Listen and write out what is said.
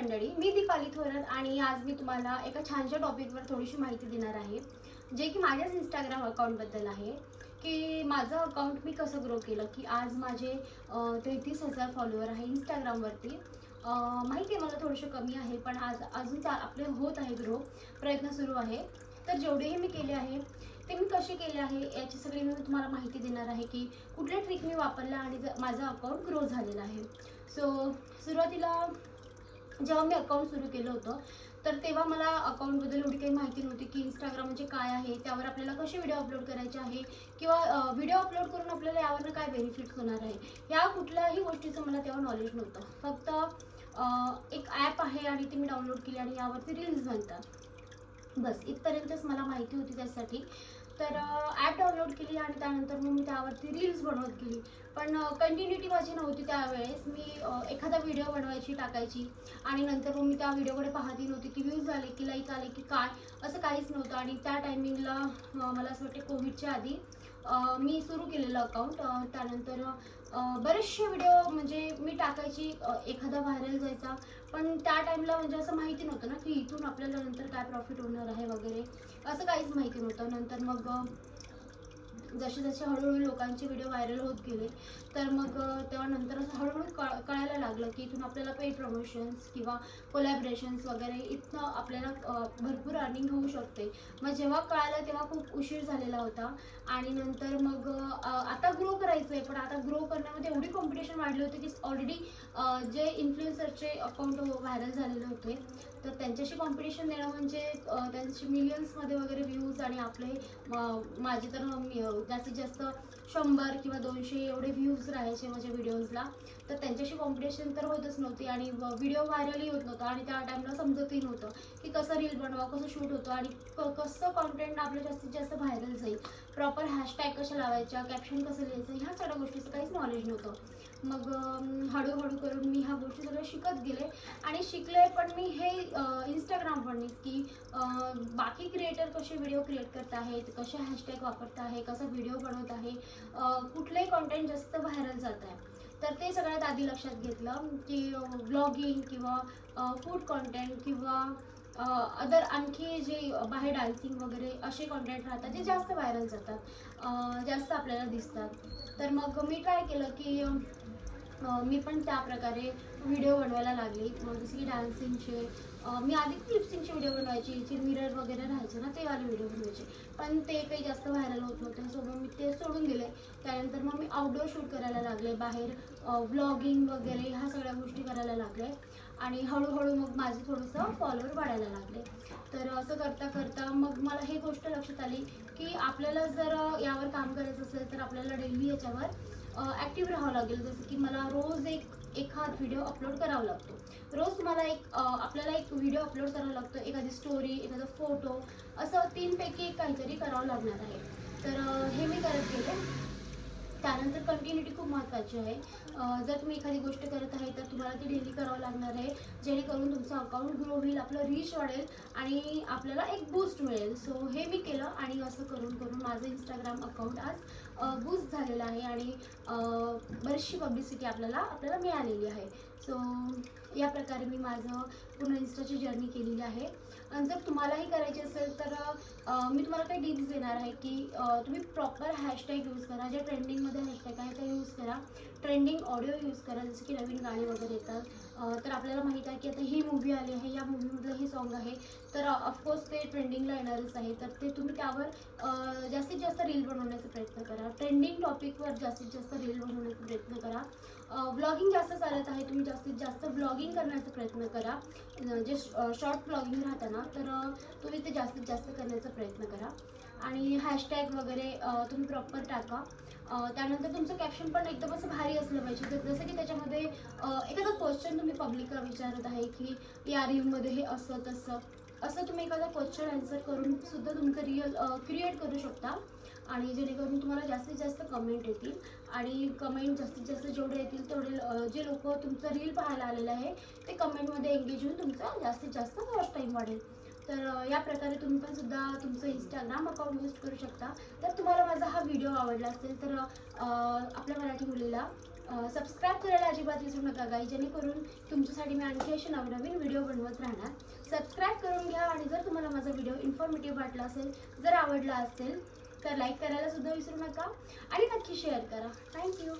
मंडळी मी दीपाली थोरात आणि आज मी तुम्हाला एका छानशा टॉपिकवर थोडीशी माहिती देणार आहे जे की माझ्याच इंस्टाग्राम अकाउंटबद्दल आहे की माझं अकाउंट मी कसं ग्रो केलं की आज माझे तेहतीस हजार फॉलोअर आहे इंस्टाग्रामवरती माहिती आहे मला थोडंसं कमी आहे पण आज अजून चा आपले होत आहे ग्रो प्रयत्न सुरू आहे. तर जेवढेही मी केले आहे ते मी कसे केले आहे याची सगळी मी तुम्हाला माहिती देणार आहे की कुठल्या ट्रिक मी वापरला आणि ज- माझं अकाउंट ग्रो झालेलं आहे. सो सुरुवातीला जेव्हा मी अकाउंट सुरू केलं होतं तर तेव्हा मला अकाउंटबद्दल एवढी काही माहिती नव्हती की इंस्टाग्राम म्हणजे काय आहे त्यावर आपल्याला कसे व्हिडिओ अपलोड करायचे आहे किंवा व्हिडिओ अपलोड करून आपल्याला यावरनं काय बेनिफिट्स होणार आहे या कुठल्याही गोष्टीचं मला तेव्हा नॉलेज नव्हतं. फक्त एक ॲप आहे आणि ती मी डाउनलोड केली आणि यावरती रील्स बनतात. बस इथपर्यंतच मला माहिती होती त्यासाठी. तर ॲप डाउनलोड केली आणि त्यानंतर मग मी त्यावरती रील्स बनवत गेली. पण कंटिन्युटी माझी नव्हती त्यावेळेस. मी एखादा व्हिडिओ बनवायची टाकायची. आणि नंतर मग मी त्या व्हिडिओकडे पाहती नव्हती की व्ह्यूज आले की लाईक आले की काय असं काहीच नव्हतं. आणि त्या टायमिंगला मला असं वाटते कोविडच्या आधी मी सुरू केलेलं अकाउंट त्यानंतर बरेचसे व्हिडिओ म्हणजे मी टाकायची एखादा व्हायरल जायचा. पण त्या टाईमला म्हणजे असं माहिती नव्हतं ना की इथून आपल्याला नंतर काय प्रॉफिट होणार आहे वगैरे. असं काहीच माहिती नव्हतं. नंतर मग जसे जसे हळूहळू लोकांचे व्हिडिओ व्हायरल होत गेले तर मग तेव्हा नंतर असं हळूहळू कळ कळायला लागलं की इथून आपल्याला पेड प्रमोशन्स किंवा कोलॅबरेशन्स वगैरे इथनं आपल्याला भरपूर अर्निंग होऊ शकते. मग जेव्हा कळालं तेव्हा खूप उशीर झालेला होता. आणि नंतर मग आता ग्रो करायचं आहे पण आता ग्रो करण्यामध्ये एवढी कॉम्पिटिशन वाढली होती की ऑलरेडी जे इन्फ्लुएन्सरचे अकाउंट व्हायरल झालेले होते तर त्यांच्याशी कॉम्पिटिशन देणं म्हणजे त्यांचे मिलियन्समध्ये वगैरे व्ह्यूज आणि आपले माझे तर मी- जास्तीत जास्त शंभर किंवा दोनशे एवढे व्ह्यूज राहायचे माझ्या व्हिडिओजला तर त्यांच्याशी कॉम्पिटिशन तर होतच नव्हती आणि व्हिडिओ व्हायरलही होत नव्हता आणि त्या टाईमला समजतही नव्हतं की कसं रील बनवा कसं शूट होतं आणि कसं कॉन्टेंट आपलं जास्तीत जास्त व्हायरल प्रॉपर हॅशटॅग कशा लावायच्या कॅप्शन कसं लिहायचं ह्या सगळ्या गोष्टीचं काहीच नॉलेज नव्हतं. मग हळूहळू करून मी ह्या गोष्टी सगळ्या शिकत गेले. आणि शिकले पण मी हे इंस्टाग्रामवरनी की बाकी क्रिएटर कसे व्हिडिओ क्रिएट करत आहेत कसे हॅशटॅग वापरत आहे कसा व्हिडिओ बनवत आहे कुठलंही कॉन्टेंट जास्त व्हायरल जात आहे. तर ते सगळ्यात आधी लक्षात घेतलं की ब्लॉगिंग किंवा फूड कॉन्टेंट किंवा अदर आणखी जे बाहेर डान्सिंग वगैरे असे कॉन्टेंट राहतात जे जास्त व्हायरल जातात जास्त आपल्याला दिसतात. तर मग मी ट्राय केलं की मी पण त्या प्रकारे व्हिडिओ बनवायला लागले. मग जसे की डान्सिंगचे मी आधी क्लिप्सिंगचे व्हिडिओ बनवायचे. जे मिरर वगैरे राहायचे ना ते वाले व्हिडिओ बनवायचे. पण ते काही जास्त व्हायरल होत नव्हते. सो मग मी ते सोडून दिले. त्यानंतर मग मी आउटडोअर शूट करायला लागले. बाहेर व्लॉगिंग वगैरे ह्या सगळ्या गोष्टी करायला लागले. आणि हळूहळू मग माझे थोडंसं फॉलोअर वाढायला लागले. तर असं करता करता मग मला ही गोष्ट लक्षात आली की आपल्याला जर यावर काम करायचं असेल तर आपल्याला डेली याच्यावर ॲक्टिव्ह राहावं लागेल. जसं की मला रोज एक एखाद व्हिडिओ अपलोड करावा लागतो. रोज तुम्हाला एक आपल्याला एक व्हिडिओ अपलोड करावा लागतो. एखादी स्टोरी एखादा फोटो असं तीनपैकी एक काहीतरी करावं लागणार आहे. तर हे मी करत गेले. त्यानंतर कंटिन्युटी खूप महत्त्वाची आहे. जर तुम्ही एखादी गोष्ट करत आहे तर तुम्हाला ती डेली करावं लागणार आहे. जेणेकरून तुमचं अकाउंट ग्रो होईल आपलं रीच वाढेल आणि आपल्याला एक बूस्ट मिळेल. सो हे मी केलं आणि असं करून करून माझं इंस्टाग्राम अकाउंट आज बूस्ट झालेला आहे आणि बरीचशी पब्लिसिटी आपल्याला आपल्याला मिळालेली आहे. सो या प्रकारे मी माझं पूर्ण इन्स्टाची जर्नी केलेली आहे. आणि जर तुम्हालाही करायची असेल तर मी तुम्हाला काही डिप्स देणार आहे की तुम्ही प्रॉपर हॅशटॅग यूज करा. ज्या ट्रेंडिंगमध्ये हॅशटॅग आहे ते यूज करा. ट्रेंडिंग ऑडिओ यूज करा जसं की नवीन गाणी वगैरे येतात. तर आपल्याला माहीत आहे की आता ही मूवी आली आहे या मूवीमधलं हे सॉन्ग आहे. तर ऑफकोर्स ते ट्रेंडिंगला येणारच आहे. तर ते तुम्ही त्यावर जास्तीत जास्त रील बनवण्याचा प्रयत्न करा. ट्रेंडिंग टॉपिकवर जास्तीत जास्त रील बनवण्याचा प्रयत्न करा. ब्लॉगिंग जास्त चालत आहे तुम्ही जास्तीत जास्त ब्लॉगिंग करण्याचा प्रयत्न करा. जे शॉर्ट ब्लॉगिंग राहतं ना तर तुम्ही ते जास्तीत जास्त करण्याचा प्रयत्न करा. आणि हॅशटॅग वगैरे तुम्ही प्रॉपर टाका. त्यानंतर तुमचं कॅप्शन पण एकदम असं भारी असलं पाहिजे. तर जसं की त्याच्यामध्ये एखादा क्वेश्चन तुम्ही पब्लिकला विचारत आहे की या रीलमध्ये हे असं तसं. असं तुम्ही एखादा क्वेश्चन आन्सर करून सुद्धा तुमचं रिअल क्रिएट करू शकता. आणि जेणेकरून तुम्हाला जास्तीत जास्त कमेंट येतील. आणि कमेंट जास्तीत जास्त जेवढे येतील तेवढे जे लोक तुमचं रील पाहायला आलेलं आहे ते कमेंटमध्ये एंगेज होऊन तुमचा जास्तीत जास्त वॉच टाईम वाढेल. तर या प्रकारे तुम्ही पण सुद्धा तुमचं इंस्टाग्राम अकाउंट यूज करू शकता. तर तुम्हाला माझा हा व्हिडिओ आवडला असेल तर आपल्या मराठी मुलीला सबस्क्राईब करायला अजिबात विसरू नका गाई जेणेकरून तुमच्यासाठी मी आणखी असे नवनवीन व्हिडिओ बनवत राहणार. करून घ्या आणि जर तुम्हाला माझा व्हिडिओ इन्फॉर्मेटिव्ह वाटला असेल जर आवडला असेल तर लाईक करायला सुद्धा विसरू नका. आणि नक्की शेअर करा. थँक्यू